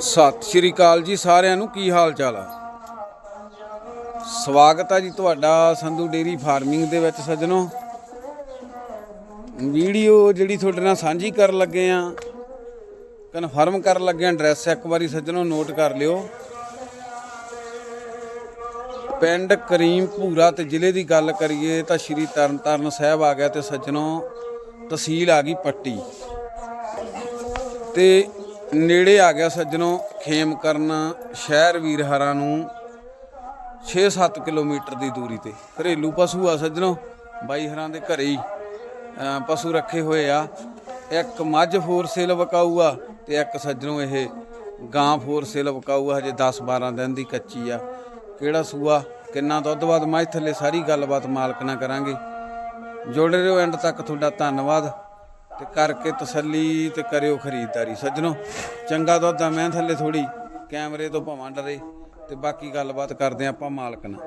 ਸਤਿ ਸ਼੍ਰੀ ਅਕਾਲ ਜੀ ਸਾਰਿਆਂ ਨੂੰ, ਕੀ ਹਾਲ ਚਾਲ ਆ? ਸਵਾਗਤ ਆ ਜੀ ਤੁਹਾਡਾ ਸੰਧੂ ਡੇਰੀ ਫਾਰਮਿੰਗ ਦੇ ਵਿੱਚ ਸੱਜਣੋ। ਵੀਡੀਓ ਜਿਹੜੀ ਤੁਹਾਡੇ ਨਾਲ ਸਾਂਝੀ ਕਰਨ ਲੱਗੇ ਆ ਕਨਫਰਮ ਕਰਨ ਲੱਗੇ ਆ ਐਡਰੈਸ ਇੱਕ ਵਾਰੀ ਸੱਜਣੋ ਨੋਟ ਕਰ ਲਿਓ। ਪਿੰਡ ਕਰੀਮਪੂਰਾ ਤੇ ਜ਼ਿਲ੍ਹੇ ਦੀ ਗੱਲ ਕਰੀਏ ਤਾਂ ਸ਼੍ਰੀ ਤਰਨਤਾਰਨ ਸਾਹਿਬ ਆ ਗਿਆ ਤੇ ਸੱਜਣੋ ਤਹਿਸੀਲ ਆ ਗਈ ਪੱਟੀ। ਤੇ ਨੇੜੇ ਆ ਗਿਆ ਸੱਜਣੋ, ਖੇਮ ਕਰਨ, ਸ਼ਹਿਰ ਵੀਰਹਰਾ ਨੂੰ 6-7 ਕਿਲੋਮੀਟਰ ਦੀ ਦੂਰੀ ਤੇ। ਘਰੇਲੂ ਪਸ਼ੂ ਆ ਸੱਜਣੋ ਬਾਈ ਹਰਾਂ ਦੇ ਘਰੇ ਹੀ ਪਸ਼ੂ ਰੱਖੇ ਹੋਏ ਆ। ਇੱਕ ਮੱਝ ਫੋਰ ਸੇਲ ਵਕਾਊ ਆ ਤੇ ਇੱਕ ਸੱਜਣੋ ਇਹ ਗਾਂ ਫੋਰ ਸੇਲ ਵਕਾਊ ਆ ਹਜੇ 10-12 ਦਿਨ ਦੀ ਕੱਚੀ ਆ। ਕਿਹੜਾ ਸੂਆ, ਕਿੰਨਾ ਦੁੱਧ ਬਾਦ ਮੱਝ ਥੱਲੇ ਸਾਰੀ ਗੱਲਬਾਤ ਮਾਲਕ ਨਾਲ ਕਰਾਂਗੇ। ਜੁੜੇ ਰਹੋ ਐਂਡ ਤੱਕ, ਤੁਹਾਡਾ ਧੰਨਵਾਦ। ਤੇ ਕਰਕੇ ਤਸੱਲੀ ਤੇ ਕਰਿਓ ਖਰੀਦਦਾਰੀ। ਸੱਜਣੋ ਚੰਗਾ ਦੁੱਧ ਆ ਮੈਂ ਥੱਲੇ ਥੋੜੀ ਕੈਮਰੇ ਤੋਂ ਭਾਵਾਂ ਡਰੇ ਤੇ ਬਾਕੀ ਗੱਲਬਾਤ ਕਰਦੇ ਆਪਾਂ ਮਾਲਕ ਨਾਲ।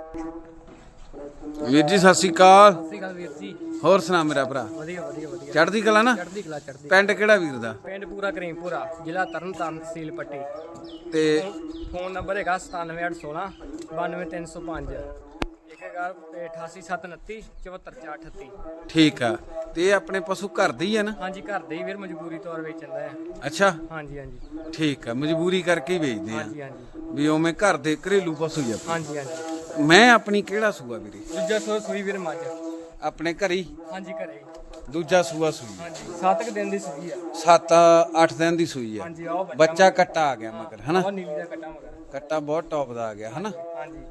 ਵੀਰ ਜੀ ਸਤਿ ਸ਼੍ਰੀ ਅਕਾਲ। ਸਤਿ ਸ਼੍ਰੀ ਅਕਾਲ ਵੀਰ ਜੀ। ਹੋਰ ਸੁਣਾ ਮੇਰਾ ਭਰਾ। ਵਧੀਆ ਵਧੀਆ ਵਧੀਆ। ਚੜ੍ਹਦੀ ਕਲਾ ਨਾ? ਚੜ੍ਹਦੀ ਕਲਾ ਚੜ੍ਹਦੀ। ਪਿੰਡ ਕਿਹੜਾ ਵੀਰ ਦਾ? ਪਿੰਡ ਪੂਰਾ ਕਰੀਮਪੁਰਾ ਜ਼ਿਲ੍ਹਾ ਤਰਨਤਾਰਨ ਤਹਿਸੀਲ ਪੱਟੀ ਤੇ ਫੋਨ ਨੰਬਰ ਹੈਗਾ 97816 92305 ਇੱਕ ਹੈਗਾ 88729 74438 ਠੀਕ ਆ। ਤੇ ਇਹ ਆਪਣੇ ਪਸ਼ੂ ਘਰ ਦੇ ਹੀ ਆ ਨਾ? ਹਾਂਜੀ ਘਰ ਦੇ ਹੀ ਵੀਰ ਮਜਬੂਰੀ ਤੌਰ ਵੇਚਦਾ ਹੈ। ਅੱਛਾ। ਹਾਂਜੀ ਹਾਂਜੀ। ਠੀਕ ਆ ਮਜਬੂਰੀ ਕਰਕੇ ਹੀ ਵੇਚਦੇ ਆ। ਹਾਂਜੀ ਹਾਂਜੀ। ਵੀ ਉਵੇਂ ਘਰ ਦੇ ਘਰੇਲੂ ਪਸ਼ੂ ਹੀ ਆ। ਹਾਂਜੀ ਹਾਂਜੀ। ਮੈਂ ਆਪਣੀ ਕਿਹੜਾ ਸੂਆ ਵੀਰੇ? ਦੂਜਾ ਸੋ ਸੂਈ ਵੀਰ ਮੱਝ। ਆਪਣੇ ਘਰੇ ਹੀ? ਹਾਂਜੀ ਘਰੇ ਹੀ। ਦੂਜਾ ਸੂਆ ਸੂਈ। ਹਾਂਜੀ ਸੱਤ ਕੁ ਦਿਨ ਦੀ ਸੂਈ ਆ। 7-8 ਦਿਨ ਦੀ ਸੂਈ ਆ। ਹਾਂਜੀ ਆਓ ਬੱਚਾ ਬੱਚਾ ਕੱਟਾ ਆ ਗਿਆ ਮਗਰ ਹਨਾ? ਉਹ ਨੀਲੀ ਦਾ ਕੱਟਾ ਮਗਰ। ਕੱਟਾ ਬਹੁਤ ਟੌਪ ਦਾ ਆ ਗਿਆ ਹਨਾ? ਹਾਂਜੀ।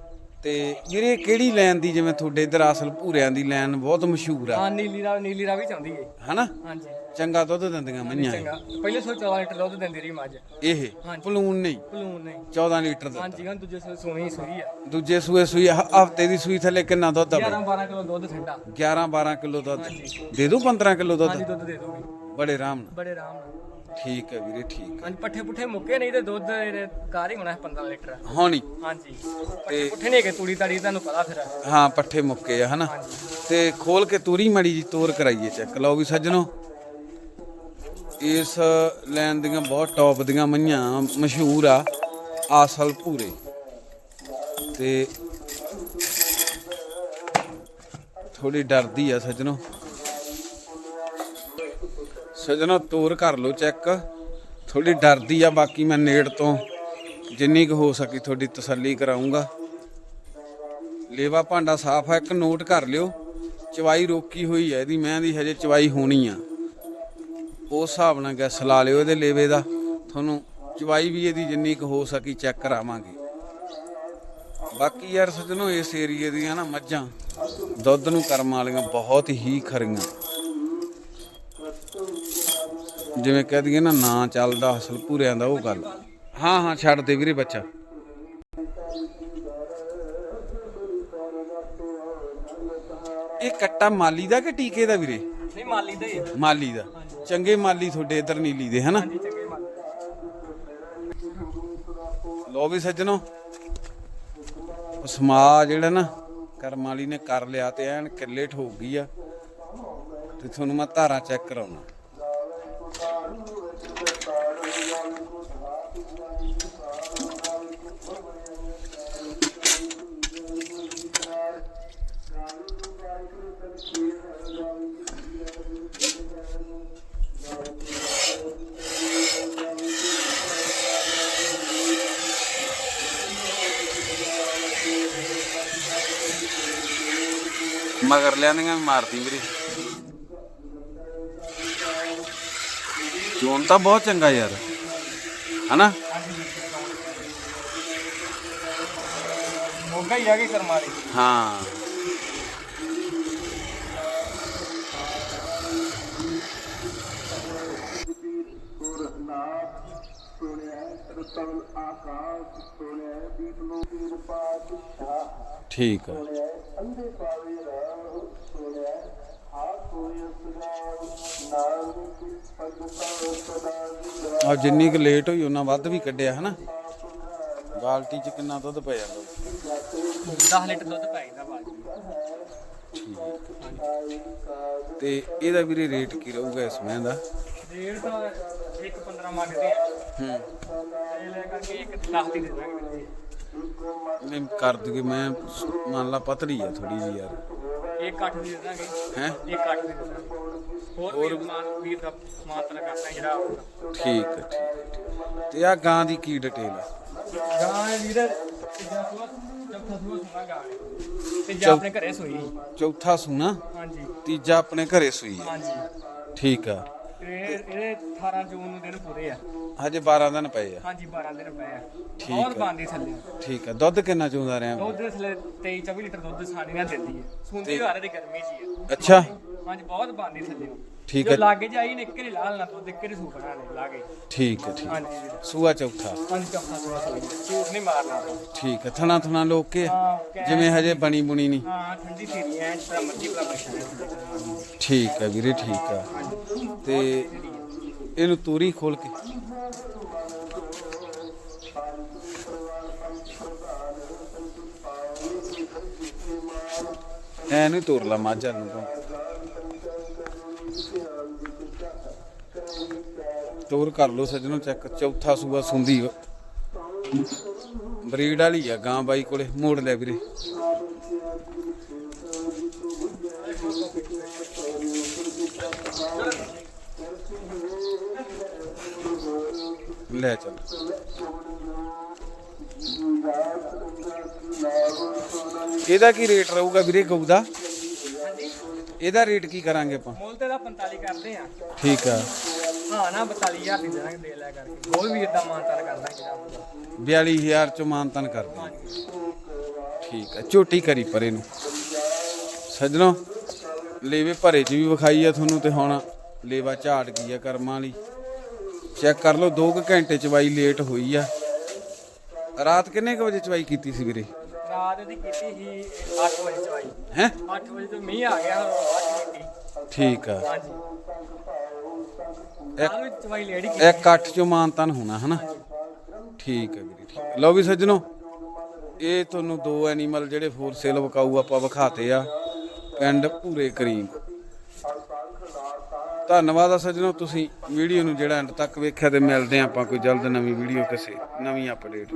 ਤੇ ਵੀਰੇ ਕਿਹੜੀ ਲੈਨ ਦੀ ਜਿਵੇਂ ਤੁਹਾਡੇ ਇਧਰ ਅਸਲ ਭੂਰਿਆਂ ਦੀ ਲੈਨ ਬਹੁਤ ਮਸ਼ਹੂਰ ਆ? ਹਾਂ ਨੀਲੀ ਦਾ ਨੀਲੀ ਦਾ ਵੀ ਚਾਹੁੰਦੀ ਹੈ ਹਨਾ? ਹਾਂਜੀ। ਚੰਗਾ ਦੁੱਧ ਦਿੰਦੀਆਂ ਮਈਆਂ। ਚੰਗਾ। ਪਹਿਲੇ ਸੋ 14 ਲੀਟਰ ਦੁੱਧ ਦਿੰਦੀ ਰਹੀ ਮੱਝ। ਇਹ। ਪਲੂਨ ਨਹੀਂ? ਪਲੂਨ ਨਹੀਂ। 14 ਲੀਟਰ ਦਾ ਹਾਂਜੀ ਹਾਂ ਦੂਜੇ ਸੋ ਸੋਹਣੀ ਸੂਈ ਆ। ਦੂਜੇ ਸੂਏ ਸੂਈ ਹਫ਼ਤੇ ਦੀ ਸੂਈ ਥੱਲੇ ਕਿੰਨਾ ਦੁੱਧ ਆ 11 12 ਕਿਲੋ ਦੁੱਧ ਠੰਡਾ। 11 12 ਕਿਲੋ ਦੁੱਧ। ਦੇ ਦੂ 15 ਕਿਲੋ ਦੁੱਧ? ਹਾਂਜੀ ਦੁੱਧ ਦੇ ਦੋਗੇ ਬੜੇ ਆਰਾਮ ਨਾਲ। ਬੜੇ ਆਰਾਮ ਨਾਲ। ਠੀਕ ਹੈ ਵੀਰੇ ਠੀਕ ਹਾਂਜੀ ਪੱਠੇ ਪੁੱਠੇ ਮੁੱਕੇ ਨਹੀਂ ਤੇ ਦੁੱਧ ਕਾਰ ਹੀ ਹੋਣਾ ਹੈ 15 ਲੀਟਰ ਹੋਣੀ ਹਾਂਜੀ। ਪੱਠੇ ਪੁੱਠੇ ਨਹੀਂ ਹੈਗੇ ਤੂੜੀ ਤਾੜੀ ਤੁਹਾਨੂੰ ਪਤਾ ਫਿਰ। ਹਾਂ ਪੱਠੇ ਮੁੱਕੇ ਆ ਹਨਾ? ਤੇ ਖੋਲ ਕੇ ਤੂਰੀ ਮੜੀ ਜੀ ਤੋਰ ਕਰਾਈਏ ਚੈੱਕ। ਲਓ ਵੀ ਸੱਜਣੋ ਇਸ ਲੈਣ ਦੀਆਂ ਬਹੁਤ ਟੌਪ ਦੀਆਂ ਮਈਆਂ ਮਸ਼ਹੂਰ ਆ ਆਸਲ ਪੂਰੇ ਤੇ ਥੋੜੀ ਡਰਦੀ ਆ ਸੱਜਣੋ। ਸੱਜਣੋ, ਤੋਰ ਕਰ ਲਓ ਚੈੱਕ। ਥੋੜੀ ਡਰਦੀ ਆ, ਬਾਕੀ ਮੈਂ ਨੇੜ ਤੋਂ ਜਿੰਨੀ ਕੁ ਹੋ ਸਕੀ ਤੁਹਾਡੀ ਤਸੱਲੀ ਕਰਾਉਂਗਾ ਲੇਵਾ ਭਾਂਡਾ ਸਾਫ਼ ਆ, ਇੱਕ ਨੋਟ ਕਰ ਲਿਓ। ਚਵਾਈ ਰੋਕੀ ਹੋਈ ਹੈ ਇਹਦੀ, ਮੈਂ ਦੀ ਹਜੇ ਚਵਾਈ ਹੋਣੀ ਆ। ਉਸ ਹਿਸਾਬ ਨਾਲ ਗੈਸ ਲਾ ਲਿਓ ਇਹਦੇ ਲੇਵੇ ਦਾ। ਤੁਹਾਨੂੰ ਚਵਾਈ ਵੀ ਇਹਦੀ ਜਿੰਨੀ ਕੁ ਹੋ ਸਕੀ ਚੈੱਕ ਕਰਾਵਾਂਗੇ। ਬਾਕੀ ਯਾਰ ਸੱਜਣੋ, ਇਸ ਏਰੀਏ ਦੀਆਂ ਨਾ ਮੱਝਾਂ ਦੁੱਧ ਨੂੰ ਕਰਮ ਵਾਲੀਆਂ ਬਹੁਤ ਹੀ ਖਰੀਆਂ। ਜਿਵੇਂ ਕਹਿ ਦਈਏ ਨਾ ਨਾਂ ਚੱਲਦਾ ਅਸਲ ਪੂਰਿਆਂ ਦਾ ਉਹ ਗੱਲ। ਹਾਂ ਹਾਂ ਛੱਡ ਦੇ ਵੀਰੇ ਬੱਚਾ। ਇਹ ਕੱਟਾ ਮਾਲੀ ਦਾ ਕਿ ਟੀਕੇ ਦਾ ਵੀਰੇ? ਨਹੀਂ ਮਾਲੀ ਦਾ ਹੀ ਹੈ। ਮਾਲੀ ਦਾ। ਚੰਗੇ ਮਾਲੀ ਤੁਹਾਡੇ ਇਧਰ ਨੀਲੀ ਦੇ ਹਨਾ? ਹਾਂਜੀ ਚੰਗੇ ਮਾਲੀ। ਲੋ ਵੀ ਸੱਜਣੋ ਉਹ ਸਮਾਜ ਜਿਹੜਾ ਨਾ ਕਰਮ ਵਾਲੀ ਨੇ ਕਰ ਲਿਆ ਤੇ ਐਨ ਕਿੱਲੇ ਠੋਕ ਗਈ ਆ। ਤੇ ਤੁਹਾਨੂੰ ਮੈਂ ਧਾਰਾਂ ਚੈੱਕ ਕਰਾਉਣਾ। ਮਗਰ ਲਿਆਂਦੀਆਂ ਮਾਰਤੀ ਮਾਰਦੀ ਵੀਰੇ। ਜੋਨ ਤਾਂ ਬਹੁਤ ਚੰਗਾ ਯਾਰ। ਹਨਾ ਮੋਗਾ ਹੀ ਆ ਗਈ ਕਰਮਾਲੀ ਹਾਂ ਠੀਕ ਹੈ ਆ ਜਿੰਨੀ ਕੁ ਲੇਟ ਹੋਈ ਉਹਨਾਂ ਵੱਧ ਵੀ ਕੱਢਿਆ ਹਨਾ? ਬਾਲਟੀ 'ਚ ਕਿੰਨਾ ਦੁੱਧ ਪੈ ਜਾਂਦਾ 10 ਲੀਟਰ ਦੁੱਧ ਪੈ ਜਾਂਦਾ ਠੀਕ ਤੇ ਇਹਦਾ ਵੀਰੇ ਰੇਟ ਕੀ ਰਹੂਗਾ ਇਸ ਮੈਂ ਦਾ? ਰੇਟ ਤਾਂ ਇੱਕ 15 ਮੰਗਦੇ ਆ। ਹੂੰ। ਇਹ ਲੈ ਕਰਕੇ ਇੱਕ 10 ਦੀ ਦੇ ਦਾਂਗੇ ਨਹੀਂ ਕਰ ਦੂਗੇ ਮੈਂ ਮੰਨ ਲਾ ਪਤਲੀ ਆ ਥੋੜੀ ਜੀ ਯਾਰ। ਇੱਕ 8 ਦੀ ਦੇ ਦਾਂਗੇ ਹੈ? ਇੱਕ 8 ਦੀ ਦੇ ਦਾਂਗੇ ਹੋਰ ਵੀ ਮਾਨ ਵੀਰ ਦਾ ਮਾਨ ਤਨ ਕਰਨਾ ਜਿਹੜਾ ਆਊਗਾ। ਠੀਕ ਹੈ ਠੀਕ ਹੈ, ਠੀਕ ਹੈ। ਤੇ ਆ ਗਾਂ ਦੀ ਕੀ ਡਿਟੇਲ ਆ? ਗਾਂ ਹੈ ਵੀਰ ਤੀਜਾ ਸੂਆ ਚੌਥਾ ਸੂਆ ਸੁਣਾ ਗਾਂ ਹੈ। ਤੀਜਾ ਆਪਣੇ ਘਰੇ ਸੋਈ। ਚੌਥਾ ਸੂਣਾ? ਹਾਂਜੀ। ਤੀਜਾ ਆਪਣੇ ਘਰੇ ਸੂਈ ਹਾਂਜੀ। ਠੀਕ ਆ। ਤੇ ਇਹਦੇ 18 ਜੂਨ ਨੂੰ ਦਿਨ ਪੂਰੇ ਆ। ਹਜੇ 12 ਦਿਨ ਪਏ ਆ। ਹਾਂਜੀ 12 ਦਿਨ ਪਏ ਆ। ਠੀਕ ਬਹੁਤ ਆ। ਬੰਦੀ ਥੱਲੇ। ਠੀਕ ਆ। ਦੁੱਧ ਕਿੰਨਾ ਚੋਂਦਾ ਰਿਹਾ? ਦੁੱਧ ਥੱਲੇ 23 24 ਲੀਟਰ ਦੁੱਧ ਸਾਡੀ ਨਾਲ ਦਿੰਦੀ ਹੈ ਸੁੰਦੀ ਘਰ ਦੀ ਗਰਮੀ ਜੀ ਹੈ ਅੱਛਾ। ਹਾਂਜੀ ਬਹੁਤ ਬੰਦੀ ਥੱਲੇ ਠੀਕ ਹੈ। ਲਾਗੇ ਜਾਈ ਨੇ ਇੱਕਰੇ ਲਾਲ ਨਾ ਦੁੱਧ ਇੱਕਰੇ ਸੂ ਬਣਾ ਨੇ ਲਾਗੇ। ਠੀਕ ਹੈ ਠੀਕ ਹਾਂਜੀ। ਸੂਆ ਚੌਥਾ। ਹਾਂਜੀ ਚੌਥਾ ਸੂਆ ਝੂਠ ਨਹੀਂ ਮਾਰਨਾ। ਠੀਕ ਹੈ ਥਣਾ ਥਣਾ ਲੋਕ ਕੇ ਜਿਵੇਂ ਹਜੇ ਬਣੀ ਬੁਣੀ ਨਹੀਂ। ਹਾਂ ਠੰਡੀ ਧੀਰੀ ਐ ਜਿਸ ਤਰ੍ਹਾਂ ਮਰਜ਼ੀ ਬੈਠਾ ਹੈ ਠੀਕ ਹੈ ਵੀਰੇ ਠੀਕ ਆ। ਤੇ ਇਹਨੂੰ ਤੂਰੀ ਖੋਲ ਕੇ। ਐ ਨਹੀਂ ਤੋਰ ਲਾ ਮਾਝਾ ਨੂੰ ਤੂੰ। ਤੋਰ ਕਰ ਲੋ ਸੱਜਣੋ ਚੈੱਕ, ਚੌਥਾ ਸੂਆ ਸੁੰਦੀ ਬਰੀਡ ਵਾਲੀ ਆ ਗਾਂ ਬਾਈ ਕੋਲੇ, ਮੋੜ ਲੈ ਵੀਰੇ। ਲੈ ਚੱਲ। ਇਹਦਾ ਕੀ ਰੇਟ ਰਹੂਗਾ ਵੀਰੇ ਗਊ ਦਾ? ਇਹਦਾ ਰੇਟ ਕੀ ਕਰਾਂਗੇ ਆਪਾਂ? ਮੁੱਲ ਤੇ ਦਾ 45 ਕਰਦੇ ਆ। ਠੀਕ ਆ। ਹਾਂ ਨਾ 42000 ਦੀ ਦੇਣਾਗੇ ਦੇ ਲੈ ਕਰਕੇ। ਹੋਰ ਵੀ ਇਦਾਂ ਮਾਨਤਾਨ ਕਰਦਾ ਜਿਹੜਾ ਹੋਊਗਾ 42000 ਚ ਮਾਨਤਨ ਕਰਦੇ ਠੀਕ ਆ ਝੋਟੀ ਕਰੀ ਪਰੇ ਨੂੰ ਸੱਜਣੋ ਲੇਵੇ ਭਰੇ ਚ ਵੀ ਵਿਖਾਈ ਆ ਤੁਹਾਨੂੰ ਤੇ ਹੁਣ ਲੇਵਾ ਝਾੜ ਗਈ ਆ ਕਰਮਾਂ ਵਾਲੀ। ਚੈੱਕ ਕਰ ਲਓ 2 ਘੰਟੇ ਚਵਾਈ ਲੇਟ ਹੋਈ ਆ। ਰਾਤ ਕਿੰਨੇ ਕੁ ਵਜੇ ਚਵਾਈ ਕੀਤੀ ਸੀ ਵੀਰੇ? ਰਾਤ ਦੀ ਕੀਤੀ ਸੀ 8 ਵਜੇ ਚਵਾਈ। ਹੈ? 8 ਵਜੇ ਤੋਂ ਮੀਂਹ ਆ ਗਿਆ ਹੁਣ 8 ਕੀਤੀ। ਠੀਕ ਆ। ਹਾਂਜੀ। ਚਵਾਈ ਲੇੜੀ ਕੀਤੀ। ਇੱਕ ਅੱਠ ਚੋਂ ਮਾਨਤਨ ਹੋਣਾ ਹਨਾ? ਠੀਕ ਹੈ ਵੀਰੇ ਠੀਕ। ਲਓ ਵੀ ਸੱਜਣੋ ਇਹ ਤੁਹਾਨੂੰ ਦੋ ਐਨੀਮਲ ਜਿਹੜੇ ਫੋਰ ਸੇਲ ਵਿਕਾਊ ਆਪਾਂ ਵਿਖਾਤੇ ਆ। ਪਿੰਡ ਭੂਰੇ ਕਰੀਮ। ਧੰਨਵਾਦ ਆ ਸੱਜਣੋ, ਤੁਸੀਂ ਵੀਡੀਓ ਨੂੰ ਜਿਹੜਾ ਐਂਡ ਤੱਕ ਵੇਖਿਆ ਤੇ ਮਿਲਦੇ ਹਾਂ ਆਪਾਂ ਕੋਈ ਜਲਦ ਨਵੀਂ ਵੀਡੀਓ ਕਿਸੇ ਨਵੀਂ ਅਪਡੇਟ